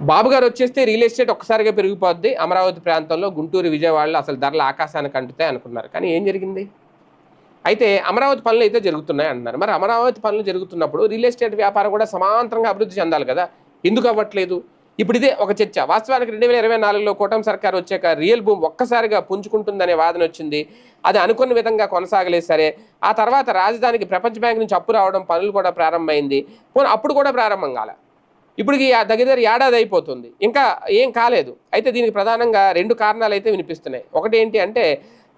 బాబు గారు వచ్చేస్తే real estate ఒక్కసారిగా పెరిగిపోద్ది. అమరావతి ప్రాంతంలో గుంటూరు విజయవాడలో అసలు ధరలు ఆకాశానికి అంటుతాయి అనుకున్నారు. కానీ ఏం జరిగింది? అయితే అమరావతి పనులు అయితే జరుగుతున్నాయి అంటున్నారు. మరి అమరావతి పనులు జరుగుతున్నప్పుడు రియల్ ఎస్టేట్ వ్యాపారం కూడా సమాంతరంగా అభివృద్ధి చెందాలి కదా? ఎందుకు అవ్వట్లేదు? ఇప్పుడు ఇదే ఒక చర్చ. వాస్తవానికి రెండు వేల ఇరవై నాలుగులో కూటమి సర్కార్ వచ్చాక రియల్ భూమి ఒక్కసారిగా పుంజుకుంటుందనే వాదన వచ్చింది. అది అనుకున్న విధంగా కొనసాగలేదు సరే. ఆ తర్వాత రాజధానికి ప్రపంచ బ్యాంక్ నుంచి అప్పు రావడం పనులు కూడా ప్రారంభమైంది. అప్పుడు కూడా ప్రారంభం కాలే? ఇప్పటికి ఆ దగ్గర దగ్గర ఏడాది అయిపోతుంది ఇంకా ఏం కాలేదు. అయితే దీనికి ప్రధానంగా రెండు కారణాలు అయితే వినిపిస్తున్నాయి. ఒకటి ఏంటి అంటే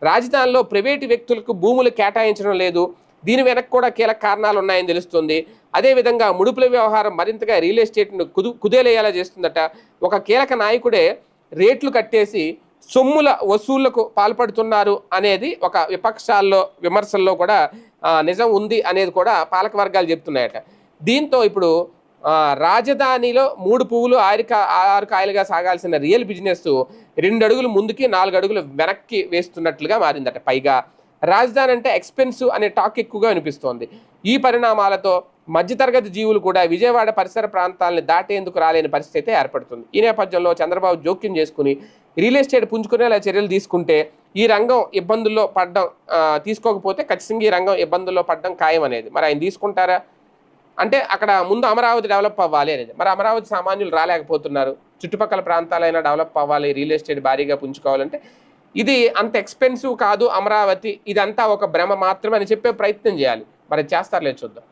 రాజధానిలో ప్రైవేటు వ్యక్తులకు భూములు కేటాయించడం లేదు. దీని వెనక్కి కూడా కీలక కారణాలు ఉన్నాయని తెలుస్తుంది. అదేవిధంగా ముడుపుల వ్యవహారం మరింతగా రియల్ ఎస్టేట్ను కుదు కుదేలేయాలా చేస్తుందట. ఒక కీలక నాయకుడే రేట్లు కట్టేసి సొమ్ముల వసూళ్ళకు పాల్పడుతున్నారు అనేది ఒక విపక్షాల్లో విమర్శల్లో కూడా నిజం ఉంది అనేది కూడా పాలక వర్గాలు చెప్తున్నాయట. దీంతో ఇప్పుడు రాజధానిలో మూడు పువ్వులు ఆరు ఆరు కాయలుగా సాగాల్సిన రియల్ బిజినెస్ రెండు అడుగులు ముందుకి నాలుగు అడుగులు వెనక్కి వేస్తున్నట్లుగా మారిందట. పైగా రాజధాని అంటే ఎక్స్పెన్సివ్ అనే టాక్ ఎక్కువగా వినిపిస్తోంది. ఈ పరిణామాలతో మధ్యతరగతి జీవులు కూడా విజయవాడ పరిసర ప్రాంతాలను దాటేందుకు రాలేని పరిస్థితి అయితే ఏర్పడుతుంది. ఈ నేపథ్యంలో చంద్రబాబు జోక్యం చేసుకుని రియల్ ఎస్టేట్ పుంజుకునేలా చర్యలు తీసుకుంటే ఈ రంగం ఇబ్బందుల్లో పడడం తీసుకోకపోతే ఖచ్చితంగా ఈ రంగం ఇబ్బందుల్లో పడడం ఖాయం అనేది మరి ఆయన తీసుకుంటారా? అంటే అక్కడ ముందు అమరావతి డెవలప్ అవ్వాలి అనేది. మరి అమరావతి సామాన్యులు రాలేకపోతున్నారు. చుట్టుపక్కల ప్రాంతాలైనా డెవలప్ అవ్వాలి రియల్ ఎస్టేట్ భారీగా పుంజుకోవాలంటే ఇది అంత ఎక్స్పెన్సివ్ కాదు అమరావతి. ఇదంతా ఒక భ్రమ మాత్రమే అని చెప్పే ప్రయత్నం చేయాలి. మరి చేస్తారులే చూద్దాం.